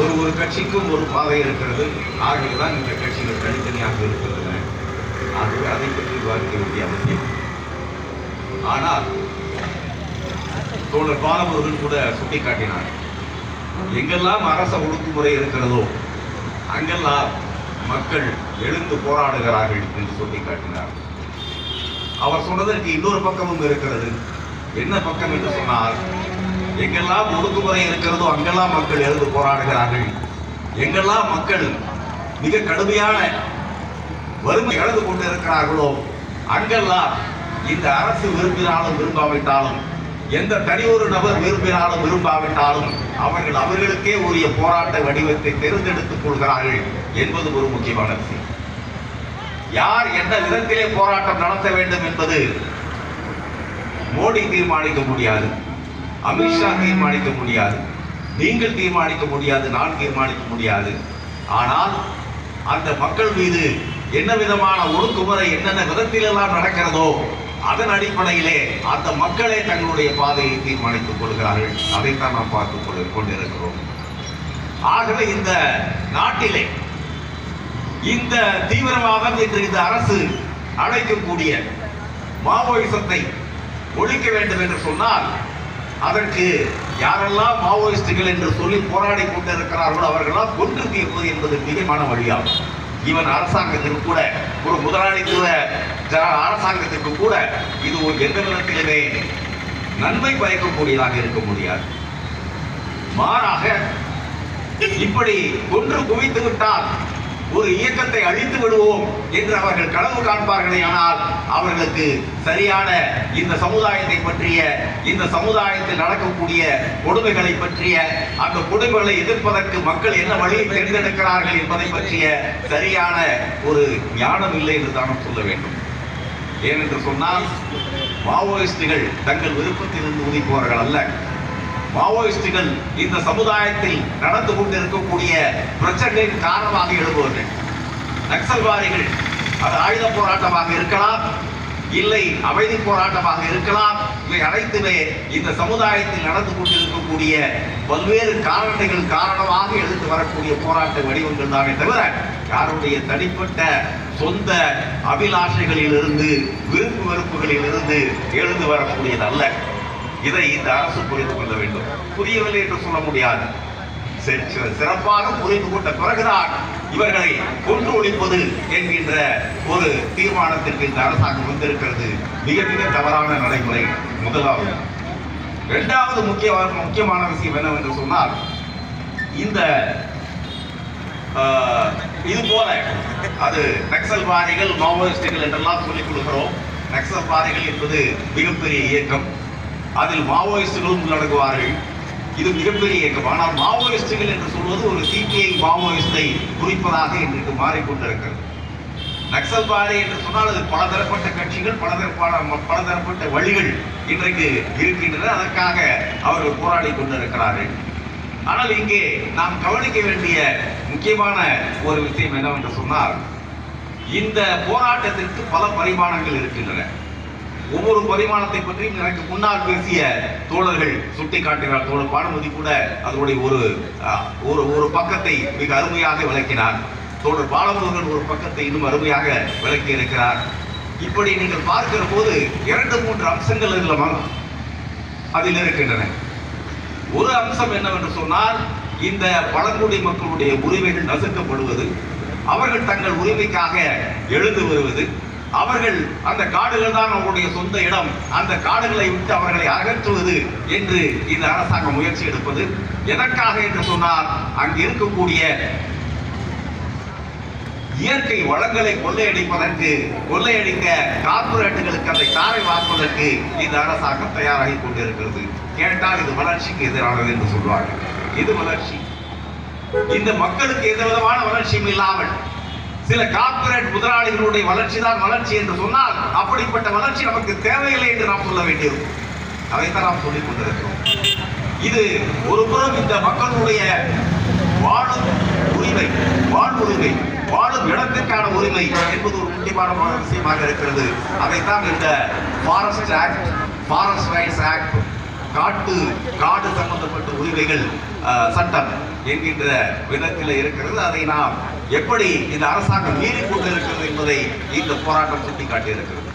ஒரு ஒரு கட்சிக்கும் ஒரு பாதை இருக்கிறது. ஆகவேதான் இந்த கட்சிகள் தனித்தனியாக இருக்கின்றன. ஆகவே அதை பற்றி விவாதிக்க வேண்டிய அவசியம். ஆனால் தோழர் பாலமுருகன் கூட சுட்டிக்காட்டினார். எங்கெல்லாம் அரச ஒடுக்குமுறை இருக்கிறதோ அங்கெல்லாம் மக்கள் எழுந்து போராடுகிறார்கள் என்று சுட்டிக்காட்டினார். அவர் சொன்னதற்கு இன்னொரு பக்கமும் இருக்கிறது. என்ன பக்கம் என்று சொன்னால் எங்கெல்லாம் ஒடுக்குமுறை இருக்கிறதோ அங்கெல்லாம் மக்கள் எழுந்து போராடுகிறார்கள். எங்கெல்லாம் மக்கள் மிக கடுமையான வறுமை இழந்து கொண்டு இருக்கிறார்களோ அங்கெல்லாம் இந்த அரசு விரும்பினாலும் விரும்பாவிட்டாலும் எந்த தனி ஒரு நபர் விரும்பினாலும் விரும்பாவிட்டாலும் அவர்கள் அவர்களுக்கே உரிய போராட்ட வடிவத்தை தேர்ந்தெடுத்துக் கொள்கிறார்கள் என்பது ஒரு முக்கியமான விஷயம். யார் எந்த விதத்திலே போராட்டம் நடத்த வேண்டும் என்பது மோடி தீர்மானிக்க முடியாது. அமித்ஷா தீர்மானிக்க முடியாது நீங்கள் தீர்மானிக்க முடியாது நான் தீர்மானிக்க முடியாது. ஆனால் அந்த மக்கள் மீது என்ன விதமான ஒடுக்குமுறை என்னென்ன விதத்திலெல்லாம் நடக்கிறதோ அதன் அடிப்படையிலே அந்த மக்களே தங்களுடைய பாதையை தீர்மானித்துக் கொள்கிறார்கள். அதைத்தான் நாம் பார்த்துக் கொண்டு கொண்டிருக்கிறோம். ஆகவே இந்த நாட்டிலே இந்த தீவிரவாதம் என்று இந்த அரசு அழைக்கக்கூடிய மாவோயிசத்தை ஒழிக்க வேண்டும் என்று சொன்னால் அதற்கு யாரெல்லாம் மாவோயிஸ்டுகள் என்று சொல்லி போராடி கொண்டிருக்கிறார்களோ அவர்களெல்லாம் கொன்று தீர்ப்பது என்பது மிகமான வழியாகும். இவன் அரசாங்கத்திற்கு கூட ஒரு முதலாளித்துவ ஜ- அரசாங்கத்திற்கு கூட இது ஒரு எந்த விதத்திலுமே நன்மை பயக்கக்கூடியதாக இருக்க முடியாது. மாறாக இப்படி கொன்று குவித்து விட்டால் ஒரு இயக்கத்தை அழித்து விடுவோம் என்று அவர்கள் கனவு காண்பார்களே ஆனால் அவர்களுக்கு சரியான இந்த சமுதாயத்தை பற்றிய இந்த சமுதாயத்தில் நடக்கக்கூடிய கொடுமைகளை பற்றிய அந்த கொடுமைகளை எதிர்ப்பதற்கு மக்கள் என்ன வழியை தேர்ந்தெடுக்கிறார்கள் என்பதை பற்றிய சரியான ஒரு ஞானம் இல்லை என்று தான் சொல்ல வேண்டும். ஏனென்று சொன்னால் மாவோயிஸ்டுகள் தங்கள் விருப்பத்திலிருந்து உதிப்பவர்கள் அல்ல. மாவோயிஸ்டுகள் இந்த சமுதாயத்தில் நடந்து கொண்டிருக்கக்கூடிய பிரச்சனைகளின் காரணமாக எழுபவர்கள் நக்சல்வாதிகள் அது ஆயுத போராட்டமாக இருக்கலாம் இல்லை அமைதி போராட்டமாக இருக்கலாம். இவை அனைத்துமே இந்த சமுதாயத்தில் நடந்து கொண்டிருக்கக்கூடிய பல்வேறு காரணங்கள் காரணமாக எழுந்து வரக்கூடிய போராட்ட வடிவங்கள் தானே தவிர யாருடைய தனிப்பட்ட சொந்த அபிலாஷைகளிலிருந்து விருப்பு வெறுப்புகளிலிருந்து எழுந்து வரக்கூடியது அல்ல இதை இந்த அரசு புரிந்து கொள்ள வேண்டும். புரியவில்லை என்று சொல்ல முடியாது. சிறப்பாக புரிந்து கொண்ட பிறகுதான் இவர்களை கொன்று ஒழிப்பது என்கின்ற ஒரு தீர்மானத்திற்கு இந்த அரசாங்கம் வந்திருக்கிறது. மிக மிக தவறான நடைமுறை. முதலாவது. இரண்டாவது முக்கிய முக்கியமான விஷயம் என்னவென்று சொன்னால் இந்த ஆஹ், இது போல அது நக்சல்வாதிகள் மாவோயிஸ்டுகள் என்றெல்லாம் சொல்லிக் கொடுக்கிறோம். நக்சல்வாதிகள் என்பது மிகப்பெரிய இயக்கம். அதில் மாவோயிஸ்டுகளும் உள்ளடங்குவார்கள் இது மிகப்பெரிய இயக்கம். ஆனால் மாவோயிஸ்டுகள் என்று சொல்வது ஒரு சிபிஐ மாவோயிஸ்டை குறிப்பதாக இன்றைக்கு மாறிக்கொண்டிருக்கிறது. நக்சல்வாதி என்று சொன்னால் அது பலதரப்பட்ட கட்சிகள் பலதரப்பான பலதரப்பட்ட வழிகள் இன்றைக்கு இருக்கின்றன. அதற்காக அவர்கள் போராடி கொண்டிருக்கிறார்கள். ஆனால் இங்கே நாம் கவனிக்க வேண்டிய முக்கியமான ஒரு விஷயம் என்னவென்று சொன்னால் இந்த போராட்டத்திற்கு பல பரிமாணங்கள் இருக்கின்றன. ஒவ்வொரு பரிமாணத்தை பற்றியும் எனக்கு முன்னால் பேசிய தோழர்கள் சுட்டிக்காட்டினார். தோழர் பானுமதி கூட அதனுடைய ஒரு ஒரு ஒரு பக்கத்தை மிக அருமையாக விளக்கினார். தோழர் பாலமுருகன் ஒரு பக்கத்தை இன்னும் அருமையாக விளக்கி இருக்கிறார். இப்படி நீங்கள் பார்க்கிற போது இரண்டு மூன்று அம்சங்கள் இல்லமா அதில் இருக்கின்றன. ஒரு அம்சம் என்னவென்று சொன்னால் இந்த பழங்குடி மக்களுடைய உரிமைகள் நசுக்கப்படுவது அவர்கள் தங்கள் உரிமைக்காக எழுந்து வருவது அவர்கள் அந்த காடுகள் தான் அவர்களுடைய சொந்த இடம். அந்த காடுகளை விட்டு அவர்களை அகற்றுவது என்று இந்த அரசாங்கம் முயற்சி எடுப்பது. எதற்காக என்று சொன்னால் அங்கு இருக்கக்கூடிய இயற்கை வளங்களை கொள்ளையடிப்பதற்கு கொள்ளையடிக்க கார்பரேட்டுகளுக்கு அதை தாரை வாங்குவதற்கு இந்த அரசாங்கம் தயாராகி கொண்டிருக்கிறது. கேட்டால் இது வளர்ச்சிக்கு எதிரானது என்று சொல்வார்கள். இது வளர்ச்சி? இந்த மக்களுக்கு எந்த விதமான வளர்ச்சியும் இல்லாமல் சில கார்ப்பரேட் முதலாளிகளுடைய வளர்ச்சி தான் வளர்ச்சி என்று சொன்னால் அப்படிப்பட்ட வளர்ச்சி நமக்கு தேவையில்லை என்று நாம் சொல்ல வேண்டியிருக்கும் அதைத்தான் நாம் சொல்லிக் கொண்டிருக்கிறோம். இது ஒரு புறம் இந்த மக்களுடைய வாழும் உரிமை வாழ்வுரிமை வாழும் இடத்திற்கான உரிமை என்பது ஒரு முக்கியமான விஷயமாக இருக்கிறது. அதைத்தான் இந்த forest act forest rights act காட்டு காடு சம்பந்தப்பட்ட உரிமைகள் சட்டம் என்கின்ற விதத்தில் இருக்கிறது. அதை நாம் எப்படி இந்த அரசாங்கம் மீறி கொண்டிருக்கிறது என்பதை இந்த போராட்டம் சுட்டிக்காட்டியிருக்கிறது?